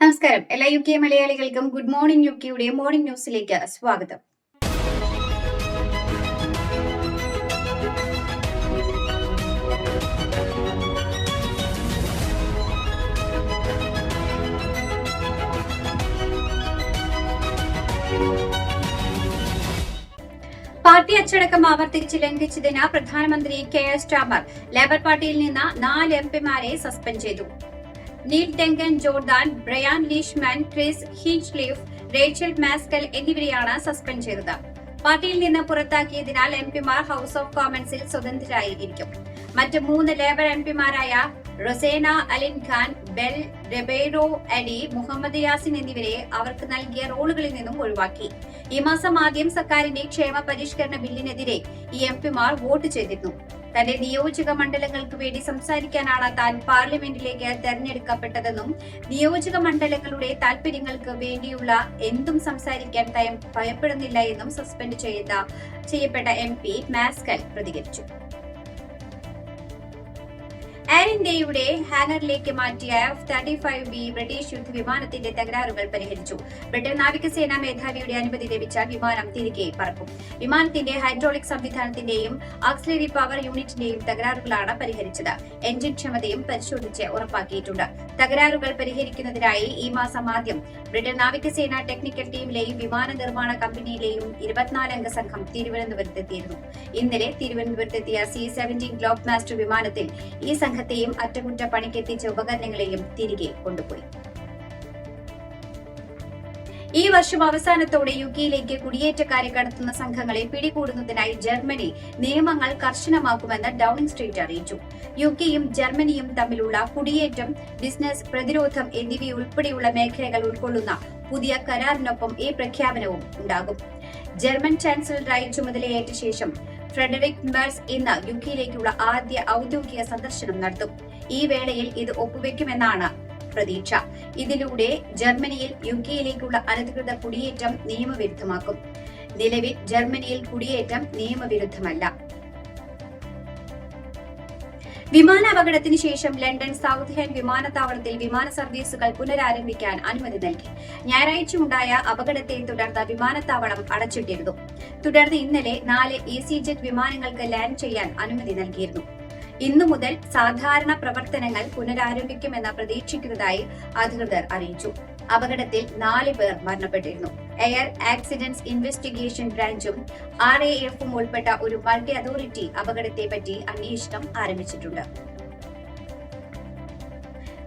നമസ്കാരം. എല്ലാ U K മലയാളികൾക്കും ഗുഡ് മോർണിംഗ് യു കെയുടെ മോർണിംഗ് ന്യൂസിലേക്ക് സ്വാഗതം. പാർട്ടി അച്ചടക്കം ആവർത്തിച്ച് ലംഘിച്ചതിന് പ്രധാനമന്ത്രി കെ എസ് ടാമർ ലേബർ പാർട്ടിയിൽ നിന്ന് നാല് എം പിമാരെ സസ്പെൻഡ് ചെയ്തു. Neil Duncan Jordan Bryan Leishman Chris Hinchliff Rachael Maskell എന്നിവരെയാണ് സസ്പെൻഡ് ചെയ്തത്. പാർട്ടിയിൽ നിന്ന് പുറത്താക്കിയതിനാൽ എം പിമാർ ഹൌസ് ഓഫ് കോമൺസിൽ സ്വതന്ത്രരായിരിക്കും. മറ്റ് മൂന്ന് labour M പിമാരായ Rosena Allin Khan Bell Ribeiro Ali Mohammad Yasin എന്നിവരെ അവർക്ക് നൽകിയ റോളുകളിൽ നിന്നും ഒഴിവാക്കി. ഈ മാസം ആദ്യം സർക്കാരിന്റെ ക്ഷേമ പരിഷ്കരണ ബില്ലിനെതിരെ ഈ എം പിമാർ വോട്ട് ചെയ്തിരുന്നു. തന്റെ നിയോജക മണ്ഡലങ്ങൾക്ക് വേണ്ടി സംസാരിക്കാനാണ് താൻ പാർലമെന്റിലേക്ക് തെരഞ്ഞെടുക്കപ്പെട്ടതെന്നും നിയോജക മണ്ഡലങ്ങളുടെ താൽപര്യങ്ങൾക്ക് വേണ്ടിയുള്ള എന്തും സംസാരിക്കാൻ തയം ഭയപ്പെടുന്നില്ല എന്നും സസ്പെൻഡ് ചെയ്ത ചെയ്യപ്പെട്ട എം പി മാസ്കൽ പ്രതികരിച്ചു. എയർ ഇന്ത്യയുടെ ഹാങ്ങറിലേക്ക് മാറ്റിയ F thirty five B British യുദ്ധ വിമാനത്തിന്റെ തകരാറുകൾ പരിഹരിച്ചു. ബ്രിട്ടൻ നാവികസേനാ മേധാവിയുടെ അനുമതി ലഭിച്ചാൽ വിമാനം തിരികെ പറക്കും. വിമാനത്തിന്റെ ഹൈഡ്രോളിക് സംവിധാനത്തിന്റെയും ആക്സിലറി പവർ യൂണിറ്റിന്റെയും തകരാറുകളാണ് പരിഹരിച്ചത്. എഞ്ചിൻ ക്ഷമതയും പരിശോധിച്ച് ഉറപ്പാക്കിയിട്ടുണ്ട്. തകരാറുകൾ പരിഹരിക്കുന്നതിനായി ഈ മാസം ആദ്യം ബ്രിട്ടൻ നാവികസേന ടെക്നിക്കൽ ടീമിലെയും വിമാന നിർമ്മാണ കമ്പനിയിലെയും ഇരുപത്തിനാലംഗ സംഘം തിരുവനന്തപുരത്തെത്തിയിരുന്നു. ഇന്നലെ തിരുവനന്തപുരത്തെത്തിയ സി സെവന്റീൻ ഗ്ലോബ് മാസ്റ്റർ വിമാനത്തിൽ ഈ സംഘത്തെയും അറ്റകുറ്റപ്പണിക്കെത്തിച്ച ഉപകരണങ്ങളെയും തിരികെ കൊണ്ടുപോയി. ഈ വർഷം അവസാനത്തോടെ യു കെയിലേക്ക് കുടിയേറ്റക്കാരെ കടത്തുന്ന സംഘങ്ങളെ പിടികൂടുന്നതിനായി ജർമ്മനി നിയമങ്ങൾ കർശനമാക്കുമെന്ന് ഡൌണിംഗ് സ്ട്രീറ്റ് അറിയിച്ചു. യു കെയും ജർമ്മനിയും തമ്മിലുള്ള കുടിയേറ്റം ബിസിനസ് പ്രതിരോധം എന്നിവയുൾപ്പെടെയുള്ള മേഖലകൾ ഉൾക്കൊള്ളുന്ന പുതിയ കരാറിനൊപ്പം ഈ പ്രഖ്യാപനവും ഉണ്ടാകും. ജർമ്മൻ ചാൻസലറായി ചുമതലയേറ്റ ശേഷം ഫ്രെഡറിക് മെർസ് ഇന്ന് യുകെയിലേക്കുള്ള ആദ്യ ഔദ്യോഗിക സന്ദർശനം നടത്തും. ഈ വേളയിൽ ഇത് ഒപ്പുവെക്കുമെന്നാണ് പ്രതീക്ഷ. ഇതിലൂടെ ജർമ്മനിയിൽ യുകെയിലേക്കുള്ള അനധികൃത കുടിയേറ്റം നിയമവിരുദ്ധമാക്കും. നിലവിൽ ജർമ്മനിയിൽ കുടിയേറ്റം നിയമവിരുദ്ധമല്ല. വിമാനാപകടത്തിന് ശേഷം ലണ്ടൻ സൗത്ത് ഹേൻ വിമാനത്താവളത്തിൽ വിമാന സർവീസുകൾ പുനരാരംഭിക്കാൻ അനുമതി നൽകി. ഞായറാഴ്ച ഉണ്ടായ അപകടത്തെ തുടർന്ന് വിമാനത്താവളം അടച്ചിട്ടിരുന്നു. തുടർന്ന് ഇന്നലെ നാല് എ സി ജെറ്റ് വിമാനങ്ങൾക്ക് ലാൻഡ് ചെയ്യാൻ അനുമതി നൽകിയിരുന്നു. ഇന്നു മുതൽ സാധാരണ പ്രവർത്തനങ്ങൾ പുനരാരംഭിക്കുമെന്ന് പ്രതീക്ഷിക്കുന്നതായി അധികൃതർ അറിയിച്ചു. അപകടത്തിൽ നാല് പേർ മരണപ്പെട്ടിരുന്നു. എയർ ആക്സിഡന്റ്സ് ഇൻവെസ്റ്റിഗേഷൻ ബ്രാഞ്ചും ആർ എ എഫും ഉൾപ്പെട്ട ഒരു മൾട്ടി അതോറിറ്റി അപകടത്തെപ്പറ്റി അന്വേഷണം ആരംഭിച്ചിട്ടുണ്ട്.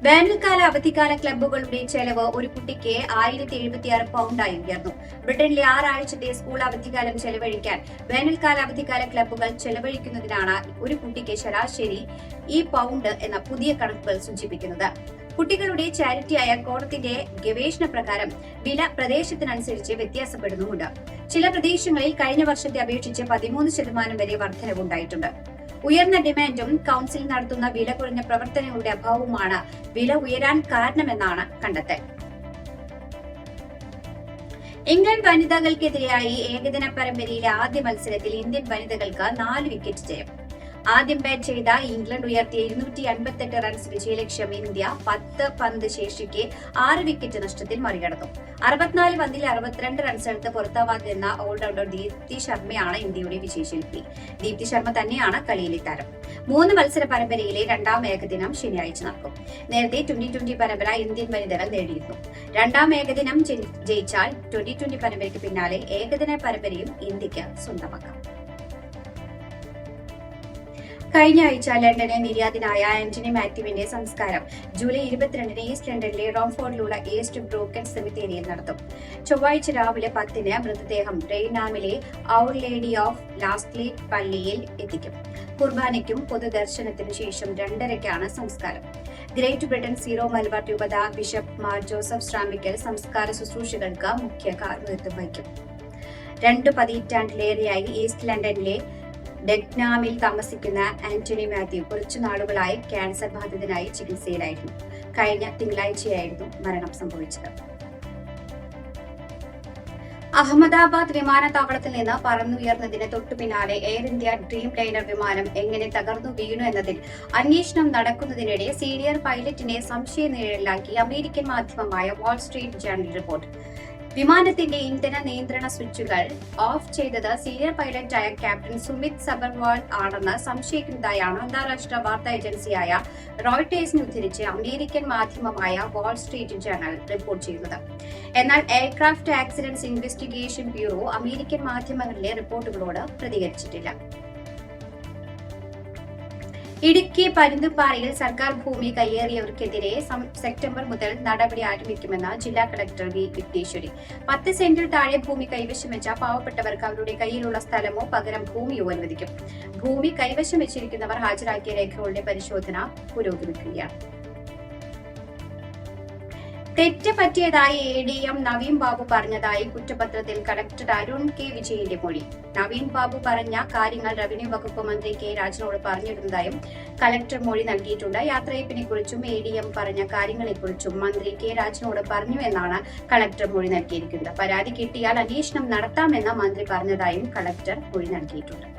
വേനൽക്കാല അവധിക്കാല ക്ലബ്ബുകളുടെ ചെലവ് ഒരു കുട്ടിക്ക് ആയിരത്തി എഴുപത്തിയാറ് പൗണ്ടായി ഉയർന്നു. ബ്രിട്ടനിലെ ആറാഴ്ചത്തെ സ്കൂൾ അവധിക്കാലം ചെലവഴിക്കാൻ വേനൽക്കാല അവധിക്കാല ക്ലബ്ബുകൾ ചെലവഴിക്കുന്നതിനാണ് ഒരു കുട്ടിക്ക് ശരാശരി ഈ പൗണ്ട് എന്ന പുതിയ കണക്കുകൾ സൂചിപ്പിക്കുന്നത്. കുട്ടികളുടെ ചാരിറ്റിയായ കോടത്തിന്റെ ഗവേഷണ പ്രകാരം വില പ്രദേശത്തിനനുസരിച്ച് വ്യത്യാസപ്പെടുന്നുമുണ്ട്. ചില പ്രദേശങ്ങളിൽ കഴിഞ്ഞ വർഷത്തെ അപേക്ഷിച്ച് പതിമൂന്ന് ശതമാനം വരെ വർധനവുണ്ടായിട്ടുണ്ട്. ഉയർന്ന ഡിമാൻഡും കൗൺസിൽ നടത്തുന്ന വില കുറഞ്ഞ പ്രവർത്തനങ്ങളുടെ അഭാവവുമാണ് വില ഉയരാൻ കാരണമെന്നാണ് കണ്ടെത്തൽ. ഇംഗ്ലണ്ട് വനിതകൾക്കെതിരെയായി ഏകദിന പരമ്പരയിലെ ആദ്യ മത്സരത്തിൽ ഇന്ത്യൻ വനിതകൾക്ക് നാല് വിക്കറ്റ് ജയം. ആദ്യം ബാറ്റ് ചെയ്ത ഇംഗ്ലണ്ട് ഉയർത്തിയ ഇരുന്നൂറ്റി അൻപത്തെട്ട് റൺസ് വിജയലക്ഷ്യം ഇന്ത്യ പത്ത് പന്ത് ശേഷിക്കെ ആറ് വിക്കറ്റ് നഷ്ടത്തിൽ മറികടന്നു. അറുപത്തിനാല് പന്തിൽ അറുപത്തിരണ്ട് റൺസ് എടുത്ത് പുറത്താവാതിരുന്ന ഓൾറൗണ്ടർ ദീപ്തി ശർമ്മയാണ് ഇന്ത്യയുടെ വിജയശില്പി. ദീപ്തി ശർമ്മ തന്നെയാണ് കളിയിലെ താരം. മൂന്ന് മത്സര പരമ്പരയിലെ രണ്ടാം ഏകദിനം ശനിയാഴ്ച നടക്കും. നേരത്തെ ട്വന്റി ട്വന്റി പരമ്പര ഇന്ത്യൻ വനിതകൾ നേടിയിരുന്നു. രണ്ടാം ഏകദിനം ജയിച്ചാൽ ട്വന്റി ട്വന്റി പരമ്പരയ്ക്ക് പിന്നാലെ ഏകദിന പരമ്പരയും ഇന്ത്യയ്ക്ക് സ്വന്തമാക്കാം. കഴിഞ്ഞ ആഴ്ച ലണ്ടനിൽ നിര്യാതനായ ആന്റണി മാത്യുവിന്റെ സംസ്കാരം ജൂലൈ ഇരുപത്തിരണ്ടിന് ഈസ്റ്റ് ലണ്ടനിലെ റോംഫോർഡിലുള്ള ഈസ്റ്റ് ബ്രോക്കൻ സെമിത്തേരിയിൽ നടത്തും. ചൊവ്വാഴ്ച രാവിലെ പത്തിന് മൃതദേഹം റെയ്നാമിലെ ഔർ ലേഡി ഓഫ് ലാസ്റ്റ്ലി പള്ളിയിൽ എത്തിക്കും. കുർബാനയ്ക്കും പൊതുദർശനത്തിനു ശേഷം രണ്ടരയ്ക്കാണ് സംസ്കാരം. ഗ്രേറ്റ് ബ്രിട്ടൻ സീറോ മലബാർ രൂപത ബിഷപ്പ് മാർ ജോസഫ് ശ്രാമിക്കൽ സംസ്കാര ശുശ്രൂഷകൾക്ക് മുഖ്യ കാർമ്മികത്വം വഹിക്കും. രണ്ട് പതിറ്റാണ്ടിലേറെയായി ഈസ്റ്റ് ലണ്ടനിലെ ഡെഗ്നാമിൽ താമസിക്കുന്ന ആന്റണി മാത്യു കുറച്ചു നാളുകളായി ക്യാൻസർ ബാധിതനായി ചികിത്സയിലായിരുന്നു. കഴിഞ്ഞ തിങ്കളാഴ്ചയായിരുന്നു മരണം സംഭവിച്ചത്. അഹമ്മദാബാദ് വിമാനത്താവളത്തിൽ നിന്ന് പറന്നുയർന്നതിന് തൊട്ടു പിന്നാലെ എയർ ഇന്ത്യ ഡ്രീം ലൈനർ വിമാനം എങ്ങനെ തകർന്നു വീണു എന്നതിൽ അന്വേഷണം നടക്കുന്നതിനിടെ സീനിയർ പൈലറ്റിനെ സംശയനിഴലാക്കി അമേരിക്കൻ മാധ്യമമായ വാൾ സ്ട്രീറ്റ് ജേർണൽ റിപ്പോർട്ട്. വിമാനത്തിന്റെ ഇന്ധന നിയന്ത്രണ സ്വിച്ചുകൾ ഓഫ് ചെയ്തത് സീനിയർ പൈലറ്റായ ക്യാപ്റ്റൻ സുമിത് സബർവാൾ ആണെന്ന് സംശയിക്കുന്നതായാണ് അന്താരാഷ്ട്ര വാർത്താ ഏജൻസിയായ റോയിട്ടേഴ്സിനെ ഉദ്ധരിച്ച് അമേരിക്കൻ മാധ്യമമായ വാൾ സ്ട്രീറ്റ് ജേണൽ റിപ്പോർട്ട് ചെയ്യുന്നത്. എന്നാൽ aircraft accidents investigation bureau American മാധ്യമങ്ങളിലെ റിപ്പോർട്ടുകളോട് പ്രതികരിച്ചിട്ടില്ല. ഇടുക്കി പരുന്തുംപാറയിൽ സർക്കാർ ഭൂമി കയ്യേറിയവർക്കെതിരെ സെപ്റ്റംബർ മുതൽ നടപടി ആരംഭിക്കുമെന്ന് ജില്ലാ കളക്ടർ വി വിഘ്നേശ്വരി. പത്ത് സെന്റിൽ താഴെ ഭൂമി കൈവശം വെച്ച പാവപ്പെട്ടവർക്ക് അവരുടെ കയ്യിലുള്ള സ്ഥലമോ പകരം ഭൂമിയോ അനുവദിക്കും. ഭൂമി കൈവശം വെച്ചിരിക്കുന്നവർ ഹാജരാക്കിയ രേഖകളുടെ പരിശോധന പുരോഗമിക്കുകയാണ്. തെറ്റ് പറ്റിയതായി A D M Naveen Babu പറഞ്ഞതായി കുറ്റപത്രത്തിൽ കളക്ടർ അരുൺ കെ വിജയന്റെ മൊഴി. നവീൻ ബാബു പറഞ്ഞ കാര്യങ്ങൾ റവന്യൂ വകുപ്പ് മന്ത്രി കെ രാജനോട് പറഞ്ഞിരുന്നതായും കളക്ടർ മൊഴി നൽകിയിട്ടുണ്ട്. യാത്രയപ്പിനെ കുറിച്ചും എ ഡി എം പറഞ്ഞ കാര്യങ്ങളെക്കുറിച്ചും മന്ത്രി കെ രാജനോട് പറഞ്ഞു എന്നാണ് കളക്ടർ മൊഴി നൽകിയിരിക്കുന്നത്. പരാതി കിട്ടിയാൽ അന്വേഷണം നടത്താമെന്ന് മന്ത്രി പറഞ്ഞതായും കളക്ടർ മൊഴി നൽകിയിട്ടുണ്ട്.